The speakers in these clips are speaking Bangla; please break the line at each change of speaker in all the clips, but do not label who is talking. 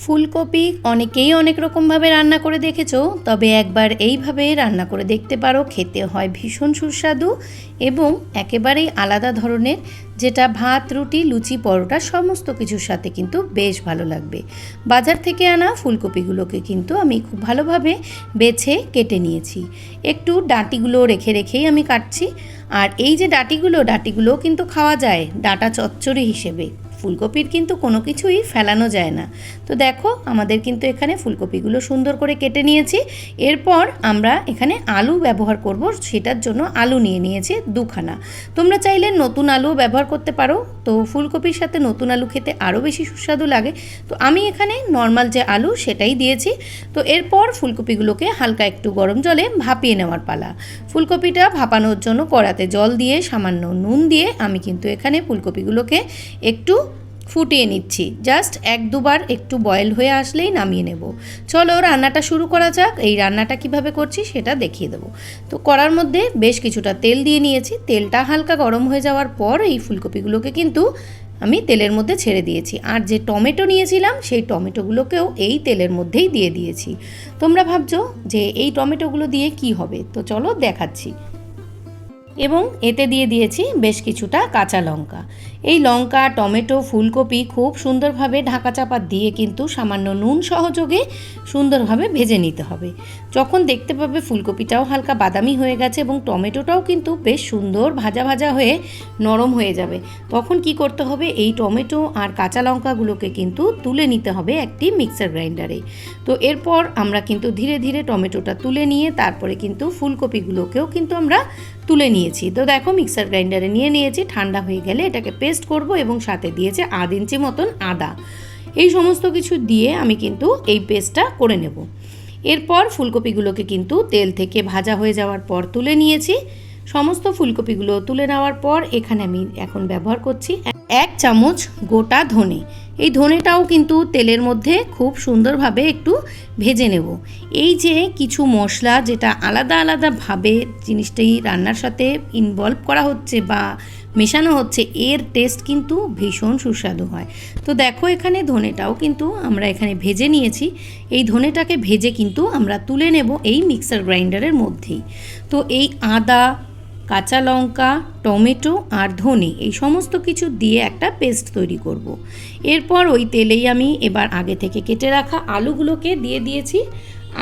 ফুলকপি অনেকেই অনেক রকমভাবে রান্না করে দেখেছ, তবে একবার এইভাবে রান্না করে দেখতে পারো, খেতে হয় ভীষণ সুস্বাদু এবং একেবারেই আলাদা ধরনের, যেটা ভাত, রুটি, লুচি, পরোটা সমস্ত কিছুর সাথে কিন্তু বেশ ভালো লাগবে। বাজার থেকে আনা ফুলকপিগুলোকে কিন্তু আমি খুব ভালোভাবে বেছে কেটে নিয়েছি। একটু ডাঁটিগুলো রেখে রেখেই আমি কাটছি। আর এই যে ডাঁটিগুলো, ডাঁটিগুলোও কিন্তু খাওয়া যায়, ডাঁটা চচ্চড়ি হিসেবে। ফুলকপির কিন্তু কোনো কিছুই ফেলানো যায় না। তো দেখো, আমাদের কিন্তু এখানে ফুলকপিগুলো সুন্দর করে কেটে নিয়েছি। এরপর আমরা এখানে আলু ব্যবহার করব, সেটার জন্য আলু নিয়ে নিয়েছি দুখানা। তোমরা চাইলে নতুন আলু ব্যবহার করতে পারো। তো ফুলকপির সাথে নতুন আলু খেতে আরও বেশি সুস্বাদু লাগে। তো আমি এখানে নর্মাল যে আলু, সেটাই দিয়েছি। তো এরপর ফুলকপিগুলোকে হালকা একটু গরম জলে ভাপিয়ে নেওয়ার পালা। ফুলকপিটা ভাপানোর জন্য কড়াতে জল দিয়ে সামান্য নুন দিয়ে আমি কিন্তু এখানে ফুলকপিগুলোকে একটু ফুটিয়ে নিচ্ছি। জাস্ট এক দুবার একটু বয়েল হয়ে আসলেই নামিয়ে নেব। চলো রান্নাটা শুরু করা যাক। এই রান্নাটা কীভাবে করছি সেটা দেখিয়ে দেবো। তো করার মধ্যে বেশ কিছুটা তেল দিয়ে নিয়েছি। তেলটা হালকা গরম হয়ে যাওয়ার পর এই ফুলকপিগুলোকে কিন্তু আমি তেলের মধ্যে ছেড়ে দিয়েছি। আর যে টমেটো নিয়েছিলাম, সেই টমেটোগুলোকেও এই তেলের মধ্যেই দিয়ে দিয়েছি। তোমরা ভাবছ যে এই টমেটোগুলো দিয়ে কি হবে? তো চলো দেখাচ্ছি। এবং এতে দিয়ে দিয়েছি বেশ কিছুটা কাঁচা লঙ্কা। এই লঙ্কা, টমেটো, ফুলকপি খুব সুন্দরভাবে ঢাকা চাপা দিয়ে কিন্তু সামান্য নুন সহযোগে সুন্দরভাবে ভেজে নিতে হবে। যখন দেখতে পাবে ফুলকপিটাও হালকা বাদামি হয়ে গেছে এবং টমেটোটাও কিন্তু বেশ সুন্দর ভাজা ভাজা হয়ে নরম হয়ে যাবে। তখন কি করতে হবে? এই টমেটো আর কাঁচা লঙ্কাগুলোকে কিন্তু তুলে নিতে হবে একটি মিক্সার গ্রাইন্ডারে। তো এরপর আমরা কিন্তু ধীরে ধীরে টমেটোটা তুলে নিয়ে তারপরে কিন্তু ফুলকপিগুলোকেও কিন্তু আমরা তুলে নিয়েছি। তো দেখো, মিক্সার গ্রাইন্ডারে নিয়ে নিয়েছি, ঠান্ডা হয়ে গেলে এটাকে পেস্ট করব এবং সাথে দিয়েছে আধ ইঞ্চি মতন আদা। এই সমস্ত কিছু দিয়ে আমি কিন্তু এই পেস্টটা করে নেব। এরপর ফুলকপিগুলোকে কিন্তু তেল থেকে ভাজা হয়ে যাওয়ার পর তুলে নিয়েছি। সমস্ত ফুলকপিগুলো তুলে নেওয়ার পর এখানে আমি এখন ব্যবহার করছি এক চামচ গোটা ধনে। এই ধনেটাও কিন্তু তেলের মধ্যে খুব সুন্দরভাবে একটু ভেজে নেব। এই যে কিছু মশলা যেটা আলাদা আলাদাভাবে জিনিসটি রান্নার সাথে ইনভলভ করা হচ্ছে বা মেশানো হচ্ছে, এর টেস্ট কিন্তু ভীষণ সুস্বাদু হয়। তো দেখো এখানে ধনেটাও কিন্তু আমরা এখানে ভেজে নিয়েছি। এই ধনেটাকে ভেজে কিন্তু আমরা তুলে নেব এই মিক্সার গ্রাইন্ডারের মধ্যেই। তো এই আদা কাঁচা লঙ্কা, টমেটো আর ধনে এই সমস্ত কিছু দিয়ে একটা পেস্ট তৈরি করব। এরপর ওই তেলেই আমি এবার আগে থেকে কেটে রাখা আলুগুলোকে দিয়ে দিয়েছি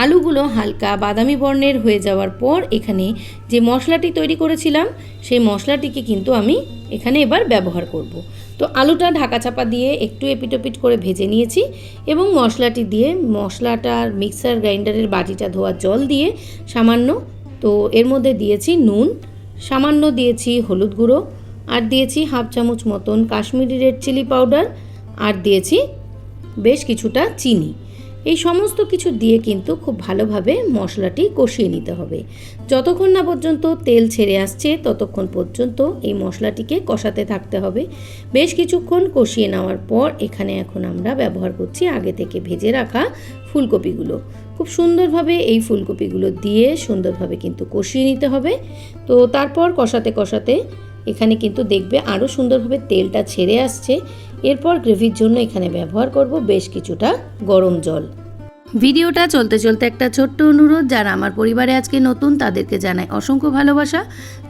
আলুগুলো হালকা বাদামি বর্ণের হয়ে যাওয়ার পর এখানে যে মশলাটি তৈরি করেছিলাম, সেই মশলাটিকে কিন্তু আমি এখানে এবার ব্যবহার করব। তো আলুটা ঢাকা চাপা দিয়ে একটু এপিটোপিট করে ভেজে নিয়েছি এবং মশলাটি দিয়ে মশলাটার মিক্সার গ্রাইন্ডারের বাটিটা ধোয়ার জল দিয়ে সামান্য তো এর মধ্যে দিয়েছি নুন সামান্য দিয়েছি হলুদ গুঁড়ো, আর দিয়েছি হাফ চামচ মতন কাশ্মীরি রেড চিলি পাউডার আর দিয়েছি বেশ কিছুটা চিনি। এই সমস্ত কিছু দিয়ে কিন্তু খুব ভালোভাবে মশলাটি কষিয়ে নিতে হবে। যতক্ষণ না পর্যন্ত তেল ছেড়ে আসছে, ততক্ষণ পর্যন্ত এই মশলাটিকে কষাতে থাকতে হবে। বেশ কিছুক্ষণ কষিয়ে নেওয়ার পর এখানে এখন আমরা ব্যবহার করছি আগে থেকে ভেজে রাখা ফুলকপিগুলো। খুব সুন্দরভাবে এই ফুলকপিগুলো দিয়ে সুন্দরভাবে কিন্তু কষিয়ে নিতে হবে। তো তারপর কষাতে কষাতে এখানে কিন্তু দেখবে আরও সুন্দরভাবে তেলটা ছেড়ে আসছে। এরপর গ্রেভির জন্য এখানে ব্যবহার করব বেশ কিছুটা গরম জল। ভিডিওটা চলতে চলতে একটা ছোট্ট অনুরোধ, যারা আমার পরিবারে আজকে নতুন তাদেরকে জানায় অসংখ্য ভালোবাসা।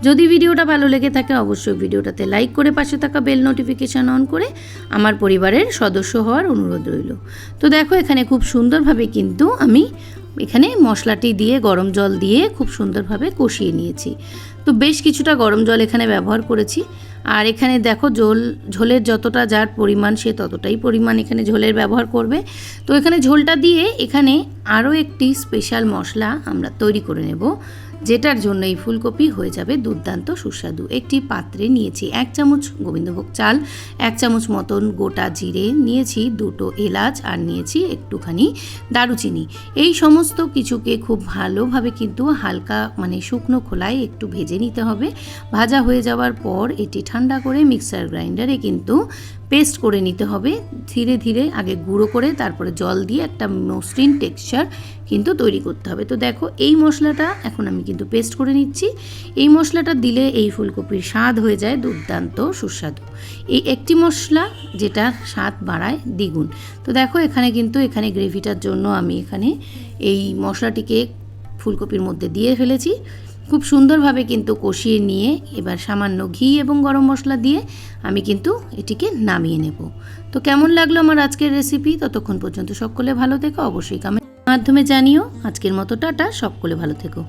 যদি ভিডিওটা ভালো লেগে থাকে, অবশ্যই ভিডিওটাতে লাইক করে পাশে থাকা বেল নোটিফিকেশান অন করে আমার পরিবারের সদস্য হওয়ার অনুরোধ রইল। তো দেখো, এখানে খুব সুন্দরভাবে কিন্তু আমি এখানে মশলাটি দিয়ে, গরম জল দিয়ে খুব সুন্দরভাবে কষিয়ে নিয়েছি। তো বেশ কিছুটা গরম জল এখানে ব্যবহার করেছি। আর এখানে দেখো ঝোল, ঝোলের যতটা যার পরিমাণ, সে ততটাই পরিমাণ এখানে ঝোলের ব্যবহার করবে। তো এখানে ঝোলটা দিয়ে এখানে আরও একটি স্পেশাল মশলা আমরা তৈরি করে নেব। যেটার জন্য এই ফুলকপি হয়ে যাবে দুর্দান্ত সুস্বাদু। একটি পাত্রে নিয়েছি এক চামচ গোবিন্দভোগ চাল, এক চামচ মতন গোটা জিরে, নিয়েছি দুটো এলাচ আর নিয়েছি একটুখানি দারুচিনি। এই সমস্ত কিছুকে খুব ভালোভাবে কিন্তু হালকা মানে শুকনো খোলায় একটু ভেজে নিতে হবে। ভাজা হয়ে যাওয়ার পর এটি ঠান্ডা করে মিক্সার গ্রাইন্ডারে কিন্তু পেস্ট করে নিতে হবে। ধীরে ধীরে আগে গুঁড়ো করে তারপরে জল দিয়ে একটা মসৃণ টেক্সচার কিন্তু তৈরি করতে হবে। তো দেখো, এই মশলাটা এখন আমি কিন্তু পেস্ট করে নিচ্ছি। এই মশলাটা দিলে এই ফুলকপির স্বাদ হয়ে যায় দুর্দান্ত সুস্বাদু। এই একটি মশলা যেটা স্বাদ বাড়ায় দ্বিগুণ। তো দেখো, এখানে কিন্তু এখানে গ্রেভিটার জন্য আমি এখানে এই মশলাটিকে ফুলকপির মধ্যে দিয়ে ফেলেছি। খুব সুন্দরভাবে কিন্তু কষিয়ে নিয়ে এবার সামান্য ঘি এবং গরম মশলা দিয়ে আমি কিন্তু এটিকে নামিয়ে নেব। তো কেমন লাগল আমার আজকের রেসিপি ততক্ষণ পর্যন্ত সকলে ভালো থেকো। অবশ্যই কমেন্ট মাধ্যমে জানিও। আজকের মতো টাটা সকলে ভালো থেকো।